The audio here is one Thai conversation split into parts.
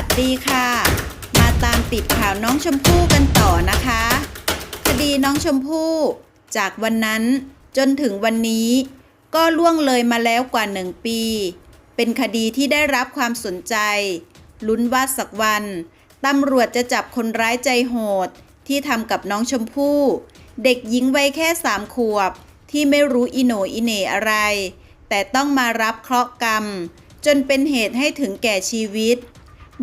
วัสดีค่ะ มาตามติดข่าวน้องชมพู่กันต่อนะคะ คดีน้องชมพู่ จากวันนั้นจนถึงวันนี้ ก็ล่วงเลยมาแล้วกว่าหนึ่งปี เป็นคดีที่ได้รับความสนใจ ลุ้นว่าสักวันตำรวจจะจับคนร้ายใจโหด ที่ทำกับน้องชมพู่ เด็กหญิงวัยแค่สามขวบ ที่ไม่รู้อิโหนอิเหนอะไร แต่ต้องมารับเคราะห์กรรม จนเป็นเหตุให้ถึงแก่ชีวิต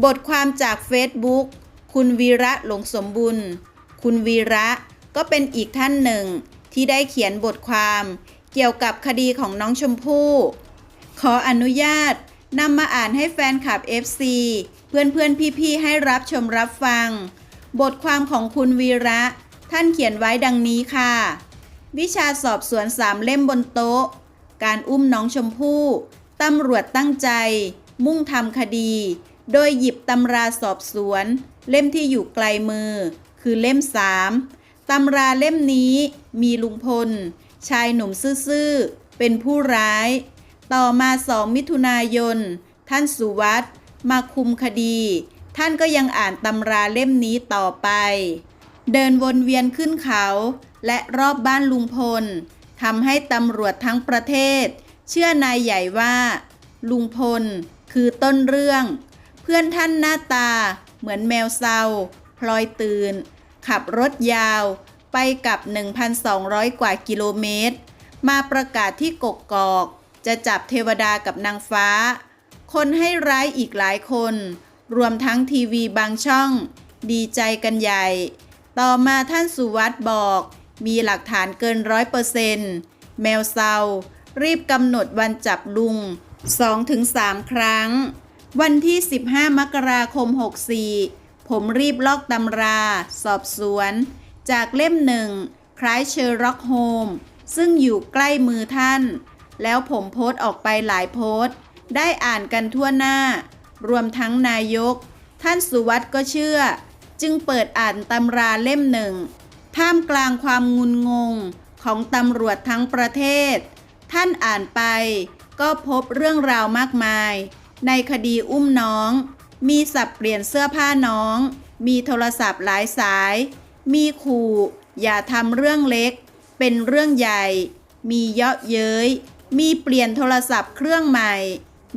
บทความจากเฟซบุ๊กคุณวีระหลงสมบุญ คุณวีระก็เป็นอีกท่านหนึ่ง ที่ได้เขียนบทความเกี่ยวกับคดีของน้องชมพู่ ขออนุญาตนำมาอ่านให้แฟนคลับ FC เพื่อนเพื่อนๆพี่ๆ ให้รับชมรับฟัง บทความของคุณวีระ ท่านเขียนไว้ดังนี้ค่ะ วิชาสอบสวนสามเล่มบนโต๊ะ การอุ้มน้องชมพู่ตำรวจตั้งใจ มุ่งทำคดี โดยหยิบตำราสอบสวน เล่มที่อยู่ไกลมือ คือเล่มสามตำราเล่มนี้มีลุงพล ชายหนุ่มซื่อๆ เป็นผู้ร้าย ต่อมาสองมิถุนายน ท่านสุวัตมาคุมคดี ท่านก็ยังอ่านตำราเล่มนี้ต่อไป เดินวนเวียนขึ้นเขา และรอบบ้านลุงพลทำให้ตำรวจทั้งประเทศ เชื่อนายใหญ่ว่า ลุงพลคือต้นเรื่อง เพื่อนท่านหน้าตา เหมือนแมวเศร้าพลอยตื่น ขับรถยาว ไปกับ 1,200 กว่ากิโลเมตร มาประกาศที่กกกอก จะจับเทวดากับนางฟ้า คนให้ร้ายอีกหลายคน รวมทั้งทีวีบางช่อง ดีใจกันใหญ่ ต่อมาท่านสุวัตบอก มีหลักฐานเกินร้อยเปอร์เซนต์แมวเซารีบกำหนดวันจับลุง 2-3 ครั้ง วันที่ 15 มกราคม 64 ผมรีบลอกตำรา สอบสวน จากเล่มหนึ่งคล้ายเชอร์ร็อกโฮมซึ่งอยู่ใกล้มือท่าน แล้วผมโพสต์ออกไปหลายโพสต์ ได้อ่านกันทั่วหน้า รวมทั้งนายก ท่านสุวัตก็เชื่อ จึงเปิดอ่านตำราเล่มหนึ่ง ท่ามกลางความงุนงงของตำรวจทั้งประเทศ ท่านอ่านไปก็พบเรื่องราวมากมาย ในคดีอุ้มน้อง มีสับเปลี่ยนเสื้อผ้าน้อง มีโทรศัพท์หลายสาย มีขู่ อย่าทำเรื่องเล็ก เป็นเรื่องใหญ่ มีเยาะเย้ย มีเปลี่ยนโทรศัพท์เครื่องใหม่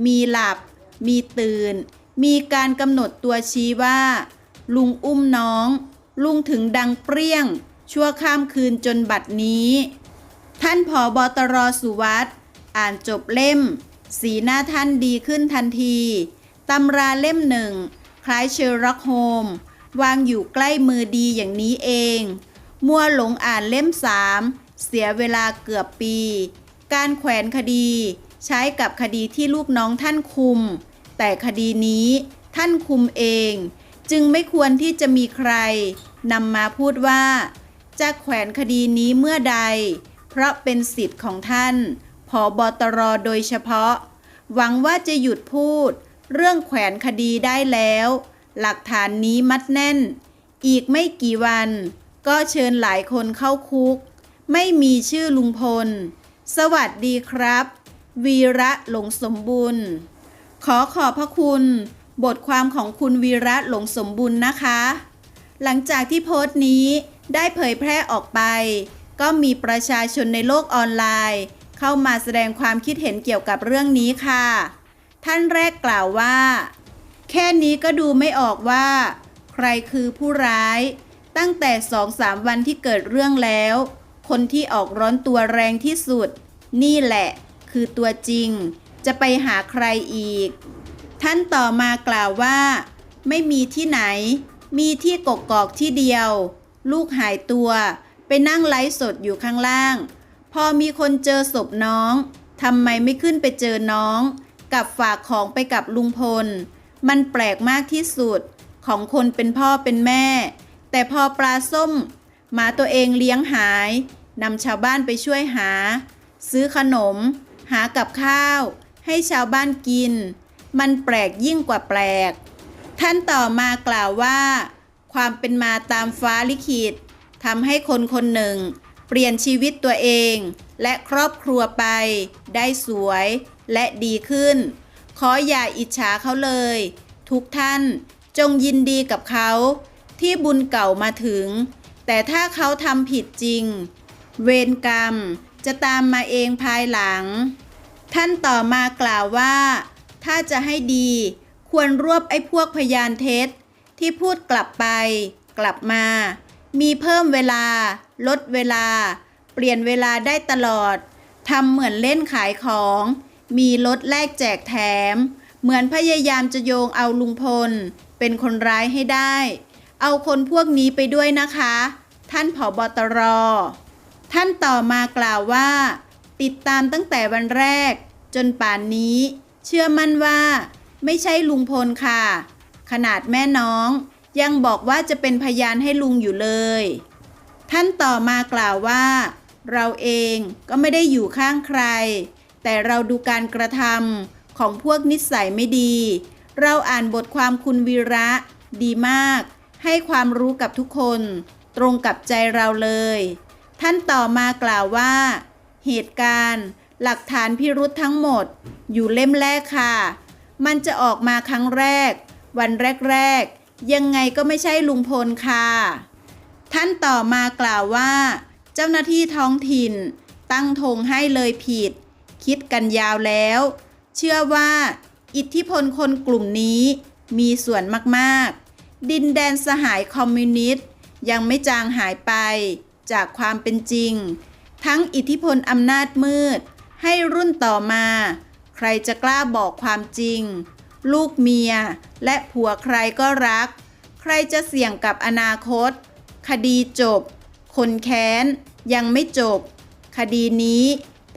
มีหลับ มีตื่น มีการกำหนดตัวชี้ว่า ลุงอุ้มน้อง ลุงถึงดังเปรี้ยง ชั่วข้ามคืนจนบัดนี้ ท่านผอบอตรสุวัตอ่านจบเล่ม สีหน้าท่านดีขึ้นทันทีตำราเล่มหนึ่ง คล้ายเชอร์ร็อกโฮม วางอยู่ใกล้มือดีอย่างนี้เอง มัวหลงอ่านเล่มสามเสียเวลาเกือบปี การแขวนคดีใช้กับคดีที่ลูกน้องท่านคุม แต่คดีนี้ท่านคุมเอง จึงไม่ควรที่จะมีใครนำมาพูดว่า จะแขวนคดีนี้เมื่อใด เพราะเป็นสิทธิ์ของท่าน ผอบอตรโดยเฉพาะ หวังว่าจะหยุดพูด เรื่องแขวนคดีได้แล้ว หลักฐานนี้มัดแน่น อีกไม่กี่วัน ก็เชิญหลายคนเข้าคุก ไม่มีชื่อลุงพล สวัสดีครับ วีระหลงสมบุญขอขอบพระคุณ บทความของคุณวีระหลงสมบุญนะคะ หลังจากที่โพสต์นี้ได้เผยแพร่ออกไป ก็มีประชาชนในโลกออนไลน์ เข้ามาแสดงความคิดเห็นเกี่ยวกับเรื่องนี้ค่ะ ท่านแรกกล่าวว่า แค่นี้ก็ดูไม่ออกว่า ใครคือผู้ร้าย ตั้งแต่สองสามวันที่เกิดเรื่องแล้ว คนที่ออกร้อนตัวแรงที่สุด นี่แหละ คือตัวจริง จะไปหาใครอีก ท่านต่อมากล่าวว่า ไม่มีที่ไหน มีที่กกอกที่เดียว ลูกหายตัว ไปนั่งไลฟ์สดอยู่ข้างล่าง พอมีคนเจอศพน้องทำไมไม่ขึ้นไปเจอน้อง กับฝากของไปกับลุงพล มันแปลกมากที่สุดของคนเป็นพ่อเป็นแม่ แต่พอปลาส้มหมาตัวเองเลี้ยงหายนำชาวบ้านไปช่วยหา ซื้อขนม หากับข้าว ให้ชาวบ้านกิน มันแปลกยิ่งกว่าแปลก ท่านต่อมากล่าวว่า ความเป็นมาตามฟ้าลิขิตทำให้คนคนหนึ่ง เปลี่ยนชีวิตตัวเอง และครอบครัวไป ได้สวยและดีขึ้น ขออย่าอิจฉาเขาเลย ทุกท่านจงยินดีกับเขา ที่บุญเก่ามาถึง แต่ถ้าเขาทำผิดจริง เวรกรรมจะตามมาเองภายหลัง ท่านต่อมากล่าวว่า ถ้าจะให้ดีควรรวบไอ้พวกพยานเท็จที่พูดกลับไป กลับมา มีเพิ่มเวลา ลดเวลา เปลี่ยนเวลาได้ตลอดทำเหมือนเล่นขายของ มีลดแลกแจกแถม เหมือนพยายามจะโยงเอาลุงพล เป็นคนร้ายให้ได้ เอาคนพวกนี้ไปด้วยนะคะ ท่านผอบตร ท่านต่อมากล่าวว่า ติดตามตั้งแต่วันแรก จนป่านนี้ เชื่อมั่นว่า ไม่ใช่ลุงพลค่ะ ขนาดแม่น้อง ยังบอกว่าจะเป็นพยานให้ลุงอยู่เลย ท่านต่อมากล่าวว่า เราเองก็ไม่ได้อยู่ข้างใคร แต่เราดูการกระทำของพวกนิสัยไม่ดี เราอ่านบทความคุณวีระ ดีมาก ให้ความรู้กับทุกคน ตรงกับใจเราเลย ท่านต่อมากล่าวว่า เหตุการณ์ หลักฐานพิรุธทั้งหมด อยู่เล่มแรกค่ะ มันจะออกมาครั้งแรก วันแรก ๆ ยังไงก็ไม่ใช่ลุงพลค่ะ ท่านต่อมากล่าวว่า เจ้าหน้าที่ท้องถิ่น ตั้งธงให้เลยผิด คิดกันยาวแล้ว เชื่อว่า อิทธิพลคนกลุ่มนี้มีส่วนมากๆ ดินแดนสหายคอมมิวนิสต์ยังไม่จางหายไปจากความเป็นจริง ทั้งอิทธิพลอำนาจมืด ให้รุ่นต่อมา ใครจะกล้าบอกความจริง ลูกเมีย และผัวใครก็รัก ใครจะเสี่ยงกับอนาคต คดีจบ คนแค้น ยังไม่จบ คดีนี้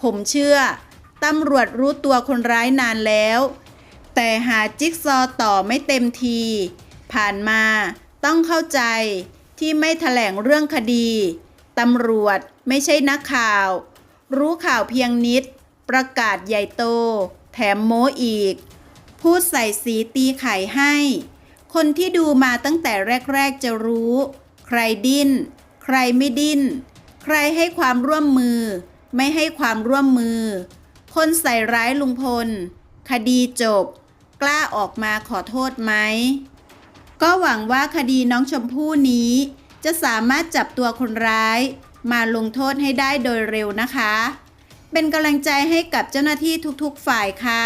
ผมเชื่อตำรวจรู้ตัวคนร้ายนานแล้ว แต่หาจิ๊กซอต่อไม่เต็มที ผ่านมาต้องเข้าใจที่ไม่แถลงเรื่องคดีตำรวจไม่ใช่นักข่าว รู้ข่าวเพียงนิด ประกาศใหญ่โต แถมโม้อีก พูดใส่สีตีไข่ให้ คนที่ดูมาตั้งแต่แรก ๆ จะรู้ ใครดิ้น ใครไม่ดิ้น ใครให้ความร่วมมือ ไม่ให้ความร่วมมือ คนใส่ร้ายลุงพล คดีจบ กล้าออกมาขอโทษไหม ก็หวังว่าคดีน้องชมพู่นี้ จะสามารถจับตัวคนร้ายมาลงโทษให้ได้โดยเร็วนะคะ เป็นกำลังใจให้กับเจ้าหน้าที่ทุกๆฝ่ายค่ะ